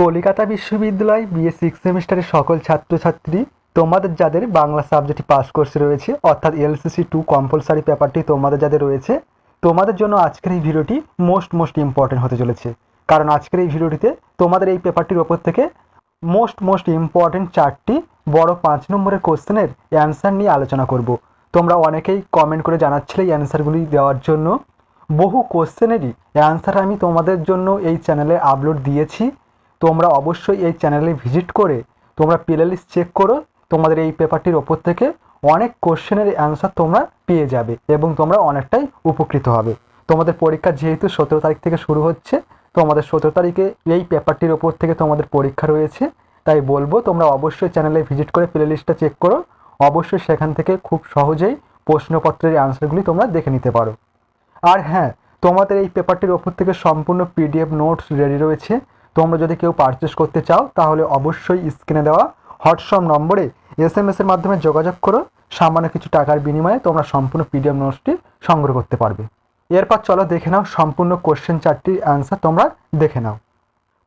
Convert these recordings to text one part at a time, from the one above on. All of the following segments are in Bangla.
কলিকাতা বিশ্ববিদ্যালয় বিএ সিক্স সেমিস্টারের সকল ছাত্রছাত্রী, তোমাদের যাদের বাংলা সাবজেক্টটি পাস কোর্সে রয়েছে, অর্থাৎ এলসিসি টু কম্পালসারি পেপারটি তোমাদের যাদের রয়েছে, তোমাদের জন্য আজকের এই ভিডিওটি মোস্ট মোস্ট ইম্পর্টেন্ট হতে চলেছে। কারণ আজকের এই ভিডিওটিতে তোমাদের এই পেপারটির ওপর থেকে মোস্ট মোস্ট ইম্পর্টেন্ট চারটি বড় পাঁচ নম্বরের কোশ্চেনের অ্যান্সার নিয়ে আলোচনা করব। তোমরা অনেকেই কমেন্ট করে জানাচ্ছিলে এই অ্যান্সারগুলি দেওয়ার জন্য। বহু কোশ্চেনেরই অ্যান্সার আমি তোমাদের জন্য এই চ্যানেলে আপলোড দিয়েছি। তোমরা অবশ্যই এই চ্যানেলে ভিজিট করে তোমরা প্লেলিস্ট চেক করো, তোমাদের এই পেপারটির ওপর থেকে অনেক কোশ্চেনের অ্যান্সার তোমরা পেয়ে যাবে এবং তোমরা অনেকটাই উপকৃত হবে। তোমাদের পরীক্ষা যেহেতু সতেরো তারিখ থেকে শুরু হচ্ছে, তোমাদের সতেরো তারিখে এই পেপারটির ওপর থেকে তোমাদের পরীক্ষা রয়েছে। তাই বলব, তোমরা অবশ্যই চ্যানেলে ভিজিট করে প্লেলিস্টটা চেক করো। অবশ্যই সেখান থেকে খুব সহজেই প্রশ্নপত্রের অ্যান্সারগুলি তোমরা দেখে নিতে পারো। আর হ্যাঁ তোমাদের এই পেপারটির ওপর থেকে সম্পূর্ণ পিডিএফ নোটস রেডি রয়েছে। তোমরা যদি কেউ পারচেস করতে চাও, তাহলে অবশ্যই স্ক্রিনে দেওয়া হোয়াটসঅ্যাপ নম্বরে এস এম এর মাধ্যমে যোগাযোগ করো। সামান্য কিছু টাকার বিনিময়ে তোমরা সম্পূর্ণ পিডিএফ নোটসটি সংগ্রহ করতে পারবে। এরপর চলো দেখে নাও সম্পূর্ণ কোশ্চেন চারটির অ্যান্সার তোমরা দেখে নাও।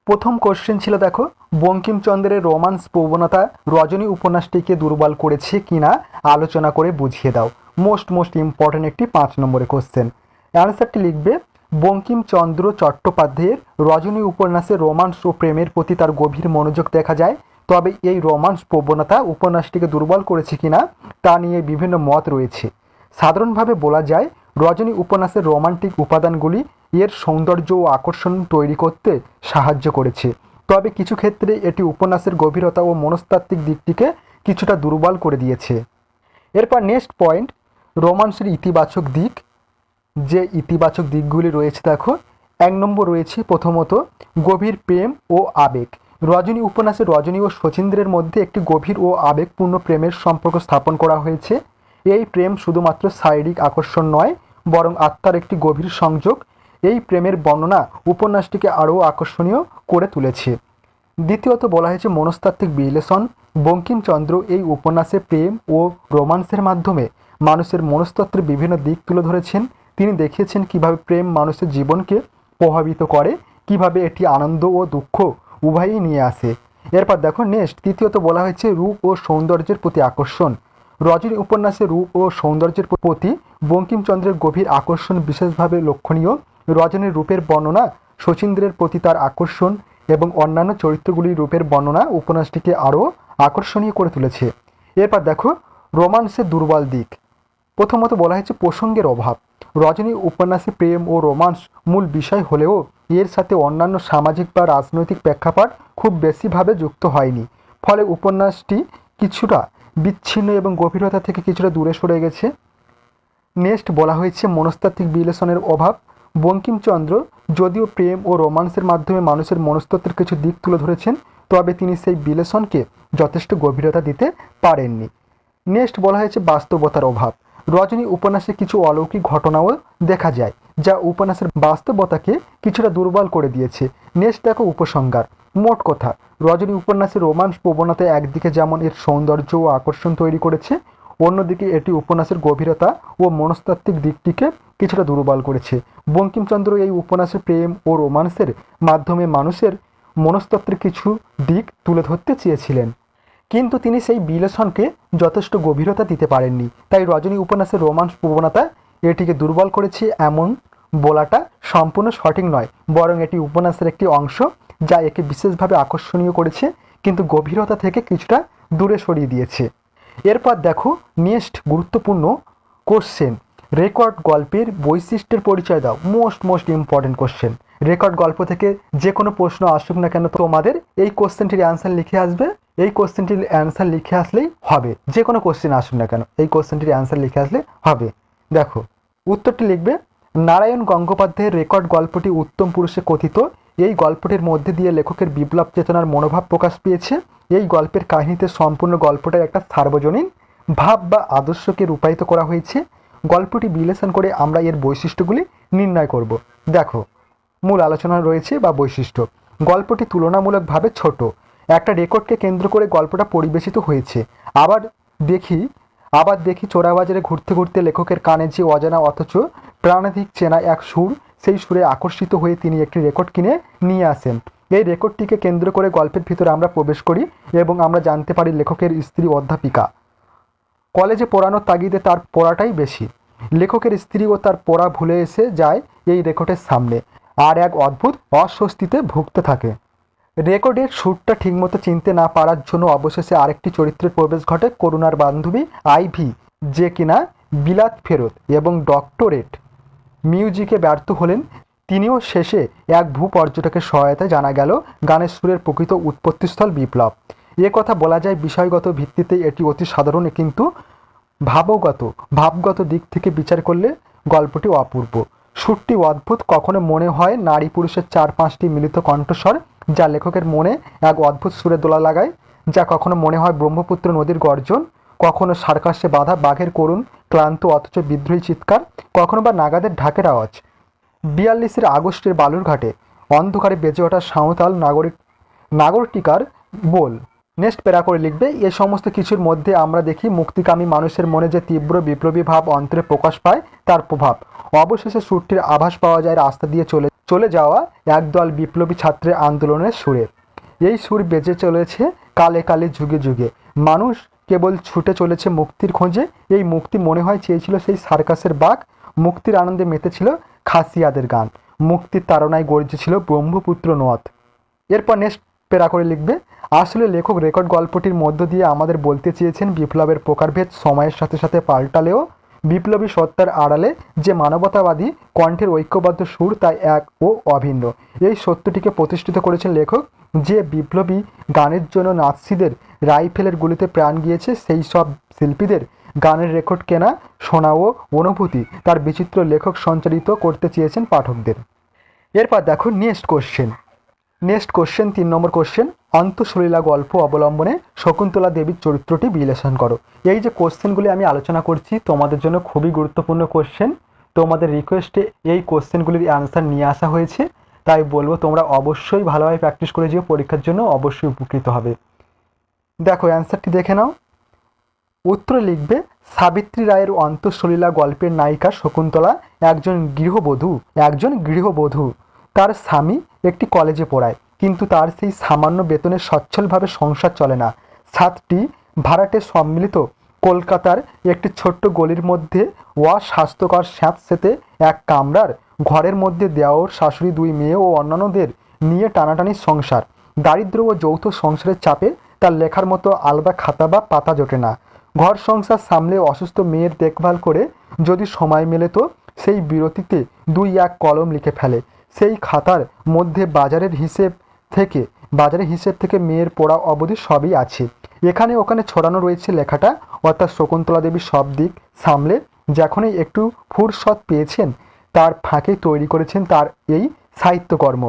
প্রথম কোশ্চেন ছিল দেখো, বঙ্কিমচন্দ্রের রোমান্স প্রবণতা রজনী উপন্যাসটিকে দুর্বল করেছে কিনা আলোচনা করে বুঝিয়ে দাও। মোস্ট মোস্ট ইম্পর্ট্যান্ট একটি পাঁচ নম্বরের কোশ্চেন অ্যান্সারটি লিখবে বঙ্কিমচন্দ্র চট্টোপাধ্যায়ের রজনী উপন্যাসে রোমান্স ও প্রেমের প্রতি তার গভীর মনোযোগ দেখা যায়। তবে এই রোমান্স প্রবণতা উপন্যাসটিকে দুর্বল করেছে কিনা তা নিয়ে বিভিন্ন মত রয়েছে। সাধারণভাবে বলা যায়, রজনী উপন্যাসের রোমান্টিক উপাদানগুলি এর সৌন্দর্য ও আকর্ষণ তৈরি করতে সাহায্য করেছে। তবে কিছু ক্ষেত্রে এটি উপন্যাসের গভীরতা ও মনস্তাত্ত্বিক দিকটিকে কিছুটা দুর্বল করে দিয়েছে। এরপর নেক্সট পয়েন্ট রোমান্সের ইতিবাচক দিক। যে ইতিবাচক দিকগুলি রয়েছে দেখো, এক নম্বর রয়েছে প্রথমত গভীর প্রেম ও আবেগ। রজনী উপন্যাসে রজনী ও শচীন্দ্রের মধ্যে একটি গভীর ও আবেগপূর্ণ প্রেমের সম্পর্ক স্থাপন করা হয়েছে। এই প্রেম শুধুমাত্র শারীরিক আকর্ষণ নয়, বরং আত্মার একটি গভীর সংযোগ। এই প্রেমের বর্ণনা উপন্যাসটিকে আরও আকর্ষণীয় করে তুলেছে। দ্বিতীয়ত বলা হয়েছে মনস্তাত্ত্বিক বিশ্লেষণ। বঙ্কিমচন্দ্র এই উপন্যাসে প্রেম ও রোমান্সের মাধ্যমে মানুষের মনস্তত্ত্বের বিভিন্ন দিক তুলে ধরেছেন। তিনি দেখিয়েছেন কীভাবে প্রেম মানুষের জীবনকে প্রভাবিত করে, কীভাবে এটি আনন্দ ও দুঃখ উভয়ই নিয়ে আসে। এরপর দেখো নেক্সট তৃতীয়ত বলা হয়েছে রূপ ও সৌন্দর্যের প্রতি আকর্ষণ। রজনী উপন্যাসে রূপ ও সৌন্দর্যের প্রতি বঙ্কিমচন্দ্রের গভীর আকর্ষণ বিশেষভাবে লক্ষণীয়। রজনীর রূপের বর্ণনা শচীন্দ্রের প্রতি তার আকর্ষণ এবং অন্যান্য চরিত্রগুলির রূপের বর্ণনা উপন্যাসটিকে আরও আকর্ষণীয় করে তুলেছে। এরপর দেখো, রোমান্সের দুর্বল দিক। প্রথমত বলা হয়েছে প্রসঙ্গের অভাব। রজনী উপন্যাসে প্রেম ও রোমান্স মূল বিষয় হলেও এর সাথে অন্যান্য সামাজিক বা রাজনৈতিক প্রেক্ষাপট খুব বেশিভাবে যুক্ত হয়নি। ফলে উপন্যাসটি কিছুটা বিচ্ছিন্ন এবং গভীরতা থেকে কিছুটা দূরে সরে গেছে। নেক্সট বলা হয়েছে মনস্তাত্ত্বিক বিশ্লেষণের অভাব। বঙ্কিমচন্দ্র যদিও প্রেম ও রোমান্সের মাধ্যমে মানুষের মনস্তত্ত্বের কিছু দিক তুলে ধরেছেন, তবে তিনি সেই বিশ্লেষণকে যথেষ্ট গভীরতা দিতে পারেননি। নেক্সট বলা হয়েছে বাস্তবতার অভাব। রজনী উপন্যাসে কিছু অলৌকিক ঘটনাও দেখা যায়, যা উপন্যাসের বাস্তবতাকে কিছুটা দুর্বল করে দিয়েছে। নেক্সট দেখো উপসংহার। মোট কথা, রজনী উপন্যাসের রোমান্স প্রবণতা একদিকে যেমন এর সৌন্দর্য ও আকর্ষণ তৈরি করেছে, অন্যদিকে এটি উপন্যাসের গভীরতা ও মনস্তাত্ত্বিক দিকটিকে কিছুটা দুর্বল করেছে। বঙ্কিমচন্দ্র এই উপন্যাসের প্রেম ও রোমান্সের মাধ্যমে মানুষের মনস্তত্ত্বের কিছু দিক তুলে ধরতে চেয়েছিলেন। কিন্তু তিনি সেই বিশ্লেষণকে যথেষ্ট গভীরতা দিতে পারেননি। তাই রজনী উপন্যাসের রোমান্স প্রবণতা এটিকে দুর্বল করেছে এমন বলাটা সম্পূর্ণ সঠিক নয়, বরং এটি উপন্যাসের একটি অংশ যা একে বিশেষভাবে আকর্ষণীয় করেছে, কিন্তু গভীরতা থেকে কিছুটা দূরে সরিয়ে দিয়েছে। এরপর দেখো নেক্সট গুরুত্বপূর্ণ কোশ্চেন রেকর্ড গল্পের বৈশিষ্ট্যের পরিচয় দাও most most important question record গল্প থেকে যে কোনো প্রশ্ন আসুক না কেন, তোমাদের এই কোশ্চেনটির অ্যান্সার লিখে আসবে। এই কোশ্চেনটির অ্যান্সার লিখে আসলেই হবে। যে কোনো কোশ্চেন আসুন না কেন, এই কোশ্চেনটির অ্যান্সার লিখে আসলে হবে। দেখো, উত্তরটি লিখবে, নারায়ণ গঙ্গোপাধ্যায়ের রেকর্ড গল্পটি উত্তম পুরুষে কথিত। এই গল্পটির মধ্যে দিয়ে লেখকের বিপ্লব চেতনার মনোভাব প্রকাশ পেয়েছে। এই গল্পের কাহিনীতে সম্পূর্ণ গল্পটাই একটা সার্বজনীন ভাব বা আদর্শকে রূপায়িত করা হয়েছে। গল্পটি বিশ্লেষণ করে আমরা এর বৈশিষ্ট্যগুলি নির্ণয় করব। দেখো, মূল আলোচনা রয়েছে বা বৈশিষ্ট্য। গল্পটি তুলনামূলকভাবে ছোট। একটা রেকর্ডকে কেন্দ্র করে গল্পটা পরিবেশিত হয়েছে। আবার দেখি আবার দেখি চোরাবাজারে ঘুরতে ঘুরতে লেখকের কানে যে অজানা অথচ প্রাণাধিক চেনা এক সুর, সেই সুরে আকর্ষিত হয়ে তিনি একটি রেকর্ড কিনে নিয়ে আসেন। এই রেকর্ডটিকে কেন্দ্র করে গল্পের ভিতরে আমরা প্রবেশ করি এবং আমরা জানতে পারি লেখকের স্ত্রী অধ্যাপিকা। কলেজে পড়ানোর তাগিদে তার পড়াটাই বেশি। লেখকের স্ত্রী ও তার পড়া ভুলে এসে যায় এই রেকর্ডের সামনে। আর এক অদ্ভুত অস্বস্তিতে ভুগতে থাকে। রেকর্ডের সুরটা ঠিকমতো চিনতে না পারার জন্য অবশেষে আরেকটি চরিত্রের প্রবেশ ঘটে করুণার বান্ধবী আইভি, যে কিনা বিলাত ফেরত এবং ডক্টরেট মিউজিকে ব্যর্থ হলেন। তিনিও শেষে এক ভূ পর্যটকের সহায়তায় জানা গেল, গানের সুরের প্রকৃত উৎপত্তিস্থল বিপ্লব। এ কথা বলা যায় বিষয়গত ভিত্তিতে এটি অতি সাধারণ কিন্তু ভাবগত ভাবগত দিক থেকে বিচার করলে গল্পটি অপূর্ব। সুরটি অদ্ভুত, কখনো মনে হয় নারী পুরুষের চার পাঁচটি মিলিত কণ্ঠস্বর, যা লেখকের মনে এক অদ্ভুত সুরে দোলা লাগায়, যা কখনো মনে হয় ব্রহ্মপুত্র নদীর গর্জন, কখনো সার্কাসে বাঁধা বাঘের করুণ, ক্লান্ত অথচ বিদ্রোহী চিৎকার, কখনো বা নাগাদের ঢাকের আওয়াজ। বিয়াল্লিশের আগস্টের বালুরঘাটে অন্ধকারে বেজে ওঠা সাঁওতাল নাগরিক নাগরটিকার বল। নেক্সট প্যারা করে লিখবে, এ সমস্ত কিছুর মধ্যে আমরা দেখি মুক্তিকামী মানুষের মনে যে তীব্র বিপ্লবী ভাব অন্তরে প্রকাশ পায়, তার প্রভাব। অবশেষে সুরটির আভাস পাওয়া যায় রাস্তা দিয়ে চলে চলে যাওয়া একদল বিপ্লবী ছাত্রের আন্দোলনের সুরে। এই সুর বেজে চলেছে কালে কালে যুগে যুগে। মানুষ কেবল ছুটে চলেছে মুক্তির খোঁজে, এই মুক্তি মনে হয় চেয়েছিল সেই সার্কাসের বাঘ, মুক্তির আনন্দে মেতেছিল খাসিয়াদের গান। মুক্তির তাড়নায় গর্জেছিল ব্রহ্মপুত্র নদ। এরপর নেক্সট পেরা করে লিখবে আসলে লেখক রেকর্ড গল্পটির মধ্য দিয়ে আমাদের বলতে চেয়েছেন বিপ্লবের প্রকারভেদ সময়ের সাথে সাথে পাল্টালেও বিপ্লবী সত্তার আড়ালে যে মানবতাবাদী কণ্ঠের ঐক্যবদ্ধ সুর তাই এক ও অভিন্ন। এই সত্যটিকে প্রতিষ্ঠিত করেছেন লেখক যে বিপ্লবী গানের জন্য নাৎসিদের রাইফেলের গুলিতে প্রাণ গিয়েছে, সেই সব শিল্পীদের গানের রেকর্ড কেনা, শোনা ও অনুভূতি তার বিচিত্র লেখক সঞ্চালিত করতে চেয়েছেন পাঠকদের। এরপর দেখো নেক্সট কোশ্চেন নেক্সট কোশ্চেন তিন নম্বর কোশ্চেন অন্তঃসলীলা গল্প অবলম্বনে শকুন্তলা দেবীর চরিত্রটি বিশ্লেষণ করো। এই যে কোশ্চেনগুলি আমি আলোচনা করছি, তোমাদের জন্য খুবই গুরুত্বপূর্ণ কোশ্চেন তোমাদের রিকোয়েস্টে এই কোশ্চেনগুলির অ্যান্সার নিয়ে আসা হয়েছে। তাই বলব, তোমরা অবশ্যই ভালোভাবে প্র্যাকটিস করে যেও, পরীক্ষার জন্য অবশ্যই উপকৃত হবে। দেখো অ্যান্সারটি দেখে নাও। উত্তরে লিখবে, সাবিত্রী রায়ের অন্তঃসলীলা গল্পের নায়িকা শকুন্তলা একজন গৃহবধূ একজন গৃহবধূ। তার স্বামী একটি কলেজে পড়ায়। কিন্তু তার সেই সামান্য বেতনে সচ্ছলভাবে সংসার চলে না। সাতটি ভাড়াটে সম্মিলিত। কলকাতার একটি ছোট্ট গলির মধ্যে অস্বাস্থ্যকর স্যাঁতস্যাঁতে এক কামরার ঘরের মধ্যে দেওর, শাশুড়ি, দুই মেয়ে ও অন্যান্যদের নিয়ে টানাটানি সংসার। দারিদ্র ও যৌথ সংসারের চাপে তার লেখার মতো আলাদা খাতা বা পাতা জোটে না। ঘর সংসার সামলে অসুস্থ মেয়ের দেখভাল করে যদি সময় মেলে তো সেই বিরতিতে দুই এক কলম লিখে ফেলে। সেই খাতার মধ্যে বাজারের হিসেব থেকে, বাজারের হিসেব থেকে মেয়ের পড়া অবধি সবই আছে। এখানে ওখানে ছড়ানো রয়েছে লেখাটা, অর্থাৎ শকুন্তলা দেবী সব দিক সামলে যখনই একটু ফুরসত পেয়েছেন, তার ফাঁকে তৈরি করেছেন তার এই সাহিত্যকর্ম।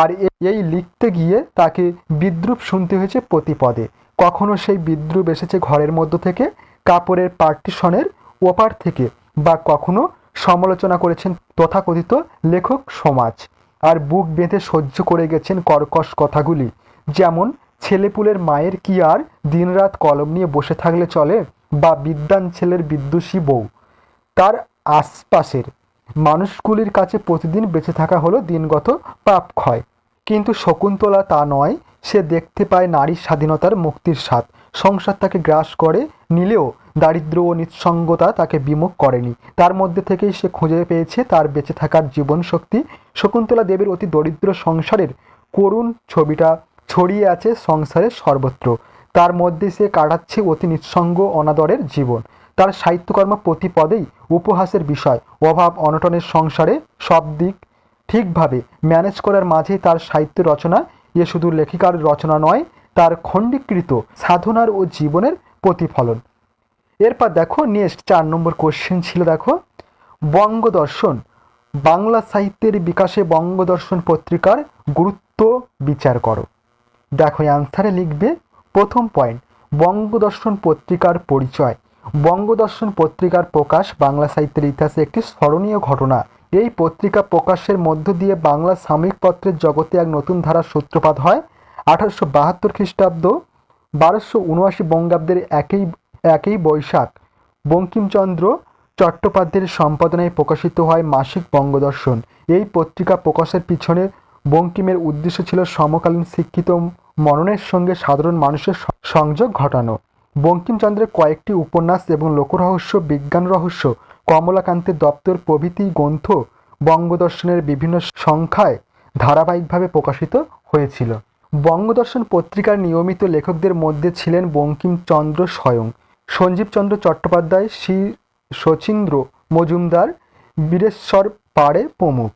আর এই লিখতে গিয়ে তাকে বিদ্রুপ শুনতে হয়েছে প্রতিপদে। কখনো সেই বিদ্রুপ এসেছে ঘরের মধ্য থেকে, কাপড়ের পার্টিশনের ওপার থেকে, বা কখনো সমালোচনা করেছেন তথাকথিত লেখক সমাজ আর বুক বেঁধে সহ্য করে গেছেন কর্কশ কথাগুলি, যেমন, ছেলেপুলের মায়ের কি আর দিনরাত কলম নিয়ে বসে থাকলে চলে? বা বিদ্যান ছেলের বিদ্যুষী বউ। তার আশপাশের মানুষগুলির কাছে প্রতিদিন বেঁচে থাকা হলো দিনগত পাপ ক্ষয় কিন্তু শকুন্তলা তা নয়, সে দেখতে পায় নারীর স্বাধীনতার মুক্তির স্বাদ। সংসার তাকে গ্রাস করে, নিলেও দারিদ্র ও নিঃসঙ্গতা তাকে বিমুখ করেনি। তার মধ্যে থেকেই সে খুঁজে পেয়েছে তার বেঁচে থাকার জীবন শক্তি শকুন্তলা দেবীর অতি দরিদ্র সংসারের করুণ ছবিটা ছড়িয়ে আছে সংসারের সর্বত্র। তার মধ্যে সে কাটাচ্ছে অতি নিঃসঙ্গ, অনাদরের জীবন। তার সাহিত্যকর্ম প্রতি পদেই উপহাসের বিষয়। অভাব, অনটনের সংসারে সব দিক ঠিকভাবে ম্যানেজ করার মাঝেই তার সাহিত্য রচনা, এ শুধু লেখিকার রচনা নয় তার খণ্ডীকৃত সাধনার ও জীবনের প্রতিফলন। এরপর দেখো নেক্সট চার নম্বর কোশ্চেন ছিল, দেখো, বঙ্গদর্শন। বাংলা সাহিত্যের বিকাশে বঙ্গদর্শন পত্রিকার গুরুত্ব বিচার করো। দেখো অ্যান্সারে লিখবে, প্রথম পয়েন্ট বঙ্গদর্শন পত্রিকার পরিচয়। বঙ্গদর্শন পত্রিকার প্রকাশ বাংলা সাহিত্যের ইতিহাসে একটি স্মরণীয় ঘটনা। এই পত্রিকা প্রকাশের মধ্য দিয়ে বাংলা সাময়িক পত্রের জগতে এক নতুন ধারার সূত্রপাত হয়। আঠারোশো বাহাত্তর খ্রিস্টাব্দ বারোশো উনআশি বঙ্গাব্দের একই একই বৈশাখ বঙ্কিমচন্দ্র চট্টোপাধ্যায়ের সম্পাদনায় প্রকাশিত হয় মাসিক বঙ্গদর্শন। এই পত্রিকা প্রকাশের পিছনে বঙ্কিমের উদ্দেশ্য ছিল সমকালীন শিক্ষিত মননের সঙ্গে সাধারণ মানুষের সংযোগ ঘটানো। বঙ্কিমচন্দ্রের কয়েকটি উপন্যাস এবং লোকরহস্য, বিজ্ঞান রহস্য, কমলাকান্তের দপ্তর প্রভৃতি গ্রন্থ বঙ্গদর্শনের বিভিন্ন সংখ্যায় ধারাবাহিকভাবে প্রকাশিত হয়েছিল। বঙ্গদর্শন পত্রিকার নিয়মিত লেখকদের মধ্যে ছিলেন বঙ্কিমচন্দ্র স্বয়ং, সঞ্জীবচন্দ্র চট্টোপাধ্যায় শ্রী শচীন্দ্র মজুমদার, বীরেশ্বর পাড়ে প্রমুখ।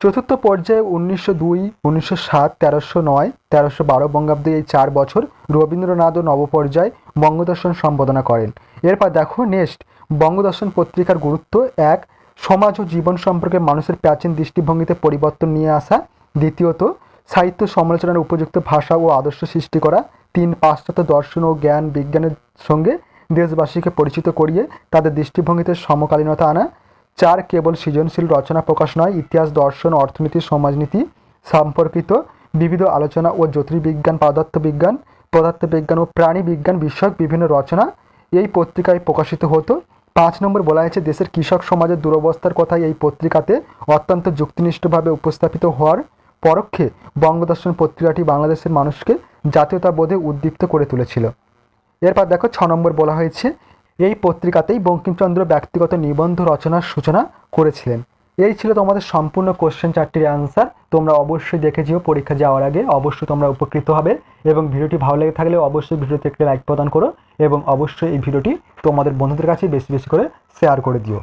চতুর্থ পর্যায়ে উনিশশো দুই, উনিশশো সাত, তেরোশো নয়, তেরোশো বারো বঙ্গাব্দে এই চার বছর রবীন্দ্রনাথও নবপর্যায় বঙ্গদর্শন সম্বোধনা করেন। এরপর দেখো নেক্সট বঙ্গদর্শন পত্রিকার গুরুত্ব এক, সমাজ ও জীবন সম্পর্কে মানুষের প্রাচীন দৃষ্টিভঙ্গিতে পরিবর্তন নিয়ে আসা। দ্বিতীয়ত সাহিত্য সমালোচনার উপযুক্ত ভাষা ও আদর্শ সৃষ্টি করা, তিন পাশ্চাত্য দর্শন ও জ্ঞান বিজ্ঞানের সঙ্গে দেশবাসীকে পরিচিত করিয়ে তাদের দৃষ্টিভঙ্গিতে সমকালীনতা আনা, চার কেবল সৃজনশীল রচনা প্রকাশ নয়, ইতিহাস, দর্শন, অর্থনীতি, সমাজনীতি, সম্পর্কিত বিবিধ আলোচনা ও জ্যোতির্বিজ্ঞান, পদার্থবিজ্ঞান পদার্থবিজ্ঞান ও প্রাণী বিজ্ঞান বিষয়ক বিভিন্ন রচনা এই পত্রিকায় প্রকাশিত হতো। পাঁচ নম্বর বলা হয়েছে, দেশের কৃষক সমাজের দুরবস্থার কথাই এই পত্রিকাতে অত্যন্ত যুক্তিনিষ্ঠভাবে উপস্থাপিত হওয়ার পরোক্ষে বঙ্গদর্শন পত্রিকাটি বাংলাদেশের মানুষকে জাতীয়তাবোধে উদ্দীপ্ত করে তুলেছিল। এরপর দেখো ছ নম্বর বলা হয়েছে, এই পত্রিকাতেই বঙ্কিমচন্দ্র ব্যক্তিগত নিবন্ধ রচনার সূচনা করেছিলেন। এই ছিল তোমাদের সম্পূর্ণ কোশ্চেন চারটির অ্যান্সার তোমরা অবশ্যই দেখে যেও, পরীক্ষা যাওয়ার আগে অবশ্যই তোমরা উপকৃত হবে এবং ভিডিওটি ভালো লেগে থাকলে অবশ্যই ভিডিওতে একটি লাইক প্রদান করো এবং অবশ্যই এই ভিডিওটি তোমাদের বন্ধুদের কাছে বেশি বেশি করে শেয়ার করে দিও।